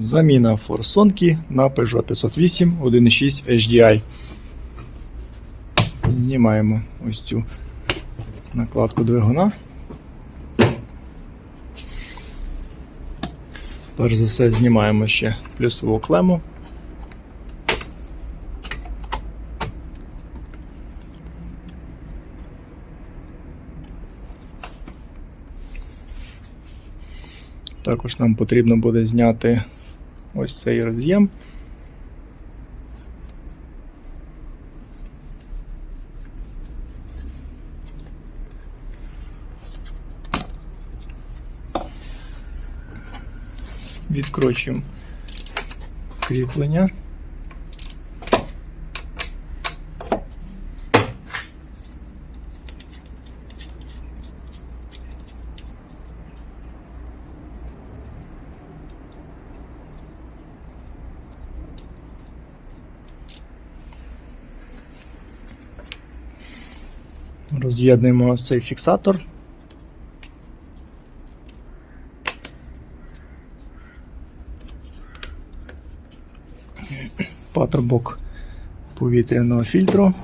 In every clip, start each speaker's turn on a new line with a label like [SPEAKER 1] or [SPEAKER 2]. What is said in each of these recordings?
[SPEAKER 1] Заміна форсунки на Peugeot 508 1.6 HDI. Знімаємо ось цю накладку двигуна. Перш за все знімаємо ще плюсову клему. Також нам потрібно буде зняти ось цей роз'єм. Відкручуємо кріплення. Роз'єднуємо цей фіксатор. Патрубок повітряного фільтру.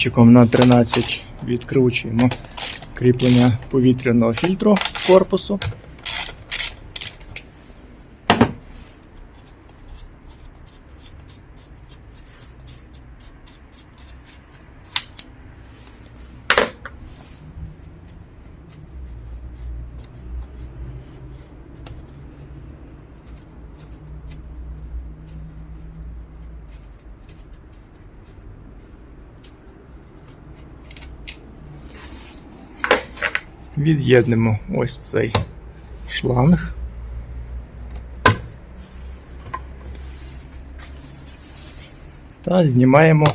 [SPEAKER 1] Ключиком на 13 відкручуємо кріплення повітряного фільтру корпусу. Від'єднемо ось цей шланг. Та знімаємо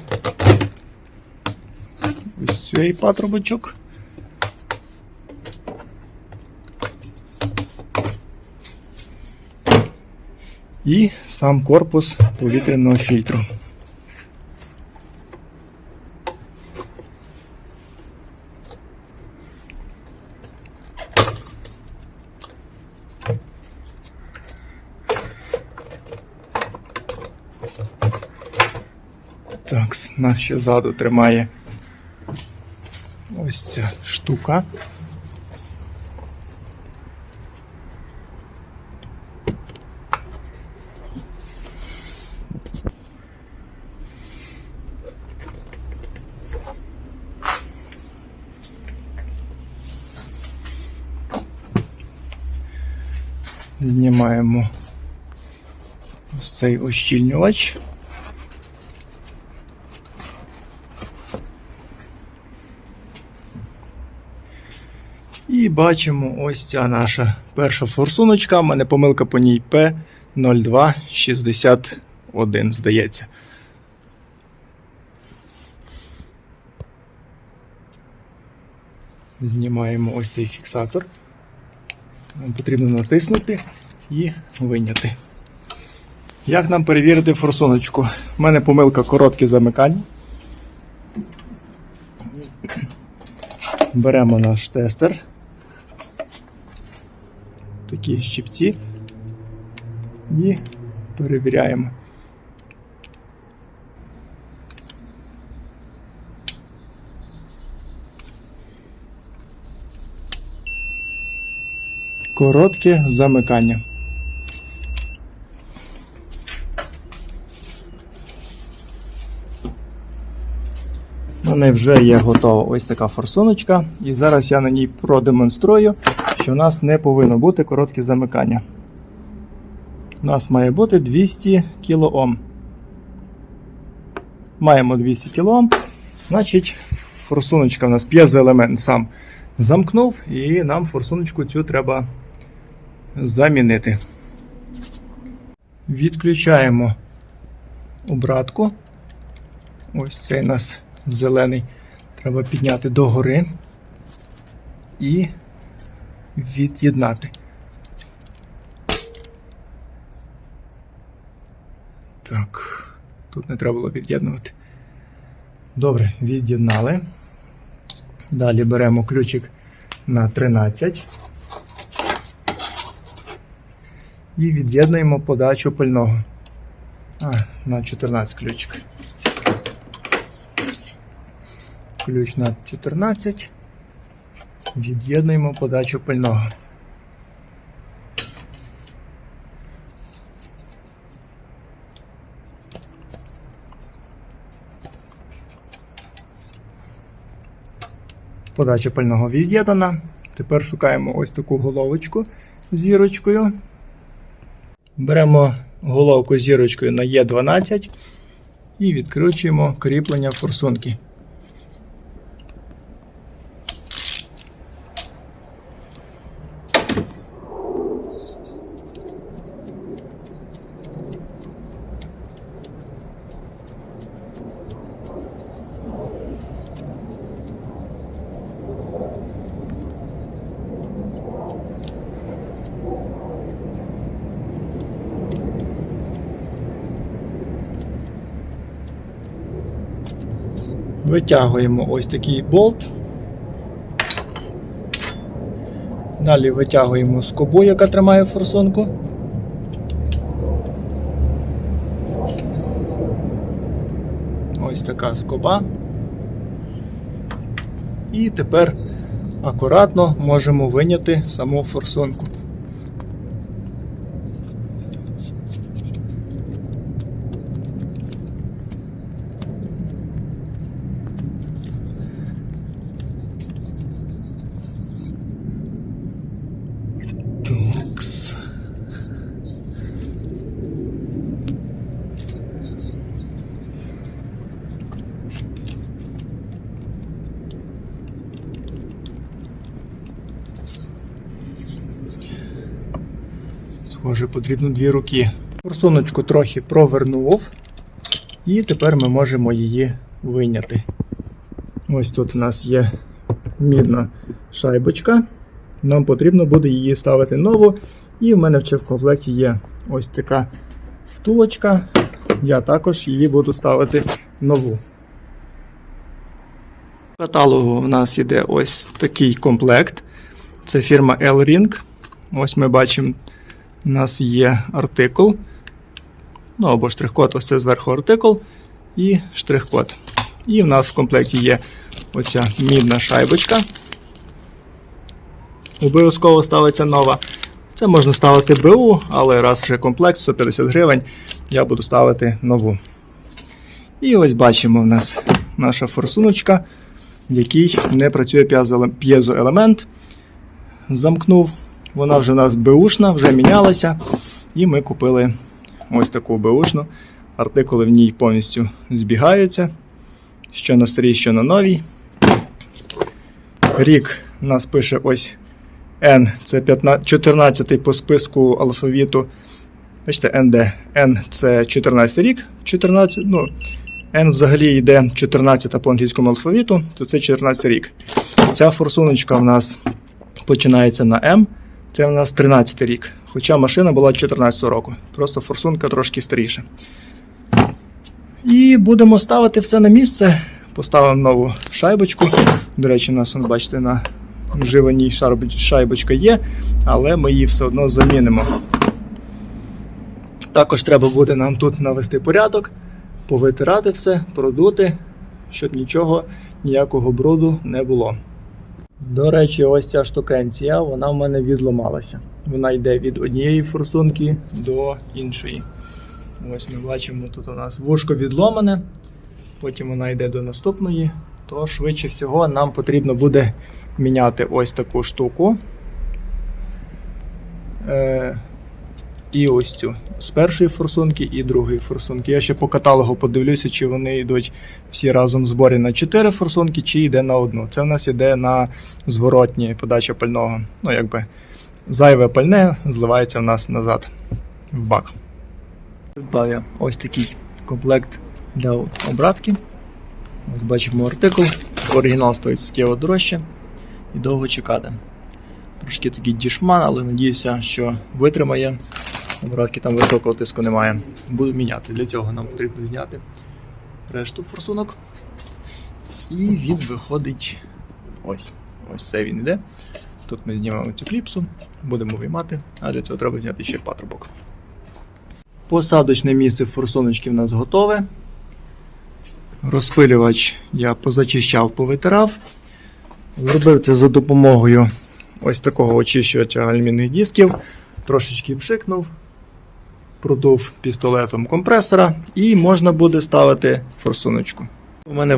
[SPEAKER 1] ось цей патрубочок. І сам корпус повітряного фільтру. Так, нас ще ззаду тримає ось ця штука. Знімаємо ось цей ощільнювач. І бачимо ось ця наша перша форсуночка. У мене помилка по ній P0261, здається. Знімаємо ось цей фіксатор. Нам потрібно натиснути і виняти. Як нам перевірити форсуночку? У мене помилка коротке замикання. Беремо наш тестер. Такі щипці і перевіряємо. Коротке замикання. У мене вже є готова ось така форсуночка, і зараз я на ній продемонструю, що у нас не повинно бути коротке замикання. У нас має бути 200 кОм. Маємо 200 кОм, значить форсуночка у нас п'єзоелемент сам замкнув, і нам форсуночку цю треба замінити. Відключаємо обратку. Ось цей у нас зелений треба підняти догори і від'єднати. Так, тут не треба було від'єднувати. Добре, від'єднали. Далі беремо ключик на 13 і від'єднуємо подачу пального. А, на 14 ключик. Ключ на 14. Від'єднуємо подачу пального. Подача пального від'єднана. Тепер шукаємо ось таку головочку з зірочкою. Беремо головку зірочкою на Е12 і відкручуємо кріплення форсунки. Витягуємо ось такий болт. Далі витягуємо скобу, яка тримає форсунку. Ось така скоба. І тепер акуратно можемо виняти саму форсунку. Схоже, потрібно дві руки. Форсуночку трохи провернув, і тепер ми можемо її виняти. Ось тут у нас є мідна шайбочка. Нам потрібно буде її ставити нову. І в мене ще в комплекті є ось така втулочка. Я також її буду ставити нову. В каталогу в нас йде ось такий комплект. Це фірма L-Ring. Ось ми бачимо, у нас є артикул. Ну або штрих-код, ось це зверху артикул і штрих-код. І в нас в комплекті є оця мідна шайбочка. Обов'язково ставиться нова. Це можна ставити БУ, але раз вже комплект 150 гривень, я буду ставити нову. І ось бачимо в нас наша форсуночка, в якій не працює п'єзо- п'єзоелемент. Замкнув. Вона вже у нас БУшна, вже мінялася. І ми купили ось таку БУшну. Артикули в ній повністю збігаються. Що на старій, що на новій. Рік нас пише ось N це 15, 14 по списку алфавіту. Бачите, НД. N це 14 рік. 14, ну, N взагалі йде 14 по англійському алфавіту, то це 14 рік. Ця форсуночка в нас починається на М. Це в нас 13 рік. Хоча машина була 14 року. Просто форсунка трошки старіша. І будемо ставити все на місце. Поставимо нову шайбочку. До речі, у нас, бачите, на вживаній шайбочка є, але ми її все одно замінимо. Також треба буде нам тут навести порядок, повитирати все, продути, щоб нічого, ніякого бруду не було. До речі, ось ця штукенція, вона в мене відламалася. Вона йде від однієї форсунки до іншої. Ось ми бачимо, тут у нас вушко відломане, потім вона йде до наступної, то швидше всього нам потрібно буде міняти ось таку штуку. І ось цю з першої форсунки і другої форсунки. Я ще по каталогу подивлюся, чи вони йдуть всі разом в зборі на 4 форсунки, чи йде на одну. Це в нас йде на зворотні подача пального. Ну, якби зайве пальне зливається в нас назад в бак. Придбав я ось такий комплект для обратки. Ось бачимо артикул. Оригінал стоїть суттєво дорожче і довго чекати. Трошки такий дішман, але надіюся, що витримає. Обратки там високого тиску немає. Буду міняти. Для цього нам потрібно зняти решту форсунок. І він виходить ось. Ось це він іде. Тут ми знімемо цю кліпсу, будемо виймати, а для цього треба зняти ще патрубок. Посадочне місце форсуночки в нас готове. Розпилювач я позачищав, повитирав. Зробив це за допомогою ось такого очищувача алюмінних дисків. Трошечки пшикнув, продув пістолетом компресора і можна буде ставити форсуночку. У мене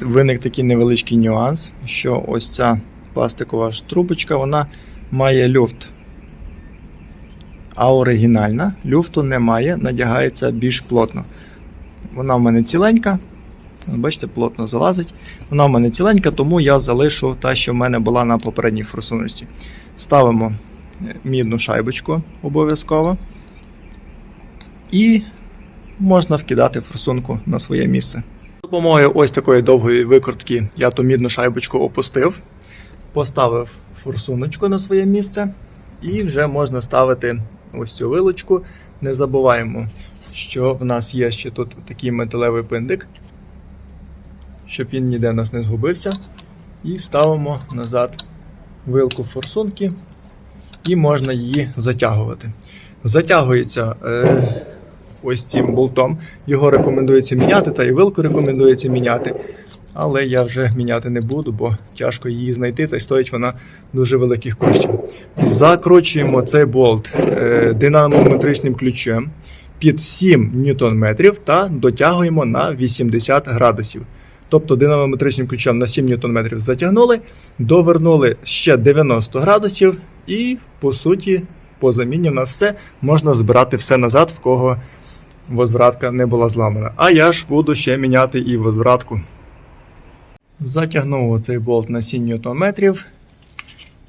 [SPEAKER 1] виник такий, невеличкий нюанс, що ось ця пластикова трубочка вона має люфт. А оригінальна люфту немає, надягається більш плотно. Вона в мене ціленька. Бачите, плотно залазить. Вона в мене ціленька, тому я залишу та, що в мене була на попередній форсуночці. Ставимо е, мідну шайбочку обов'язково. І можна вкидати форсунку на своє місце. Допомогою ось такої довгої викрутки я ту мідну шайбочку опустив, поставив форсуночку на своє місце, і вже можна ставити ось цю вилочку. Не забуваємо, що в нас є ще тут такий металевий пиндик, щоб він ніде в нас не згубився. І ставимо назад вилку форсунки, і можна її затягувати. Затягується. Е- ось цим болтом. Його рекомендується міняти, та і вилку рекомендується міняти. Але я вже міняти не буду, бо тяжко її знайти, та й стоїть вона дуже великих коштів. Закручуємо цей болт е, динамометричним ключем під 7 Нм та дотягуємо на 80 градусів. Тобто динамометричним ключем на 7 Нм затягнули, довернули ще 90 градусів, і по суті, по заміні в нас все можна збирати все назад, в кого возвратка не була зламана. А я ж буду ще міняти і возвратку. Затягнув цей болт на 7 Нм.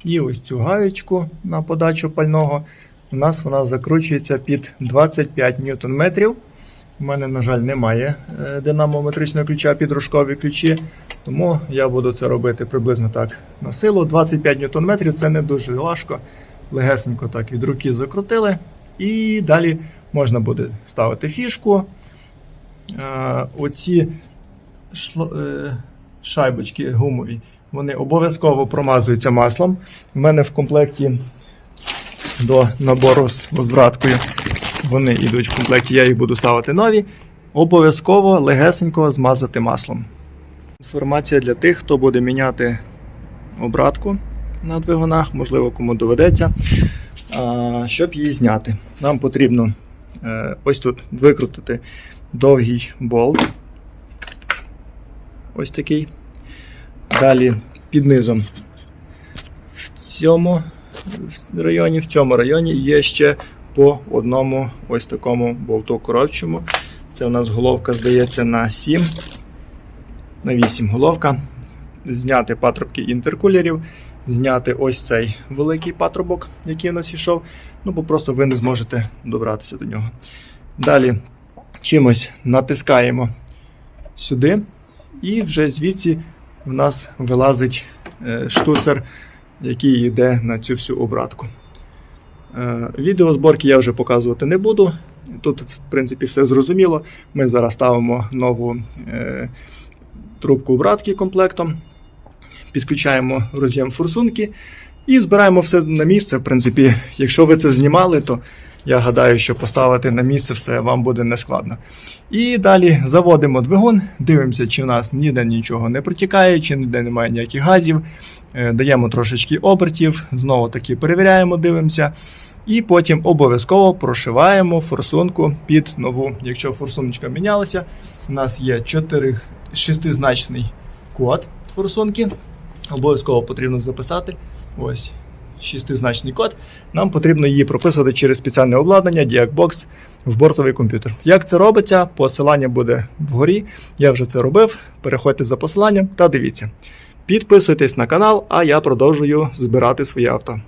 [SPEAKER 1] І ось цю гаєчку на подачу пального. У нас вона закручується під 25 Нм. У мене, на жаль, немає е, динамометричного ключа під рожкові ключі, тому я буду це робити приблизно так на силу. 25 Нм це не дуже важко. Легесенько так від руки закрутили. І далі можна буде ставити фішку. Е, Оці е, шайбочки гумові, вони обов'язково промазуються маслом. У мене в комплекті до набору з возвраткою. Вони йдуть в комплекті, я їх буду ставити нові. Обов'язково легесенько змазати маслом. Інформація для тих, хто буде міняти обратку на двигунах, можливо, кому доведеться. Щоб її зняти, нам потрібно ось тут викрутити довгий болт. Ось такий. Далі під низом. В цьому районі, в цьому районі є ще по одному ось такому болту коровчому. Це у нас головка, здається, на 7, на 8 головка. Зняти патрубки інтеркулерів, зняти ось цей великий патрубок, який у нас йшов. Ну, бо просто ви не зможете добратися до нього. Далі чимось натискаємо сюди, і вже звідси в нас вилазить е, штуцер, який йде на цю всю обратку. Е, Відео зборки я вже показувати не буду. Тут, в принципі, все зрозуміло. Ми зараз ставимо нову е, трубку обратки комплектом, підключаємо роз'єм форсунки і збираємо все на місце. В принципі, якщо ви це знімали, то я гадаю, що поставити на місце все вам буде нескладно. І далі заводимо двигун, дивимося, чи в нас ніде нічого не протікає, чи ніде немає ніяких газів. Е, Даємо трошечки обертів, знову таки перевіряємо, дивимося. І потім обов'язково прошиваємо форсунку під нову. Якщо форсуночка мінялася, у нас є 4 шестизначний код форсунки. Обов'язково потрібно записати. Ось шестизначний код. Нам потрібно її прописувати через спеціальне обладнання DiacBox в бортовий комп'ютер. Як це робиться? Посилання буде вгорі. Я вже це робив. Переходьте за посиланням та дивіться. Підписуйтесь на канал, а я продовжую збирати своє авто.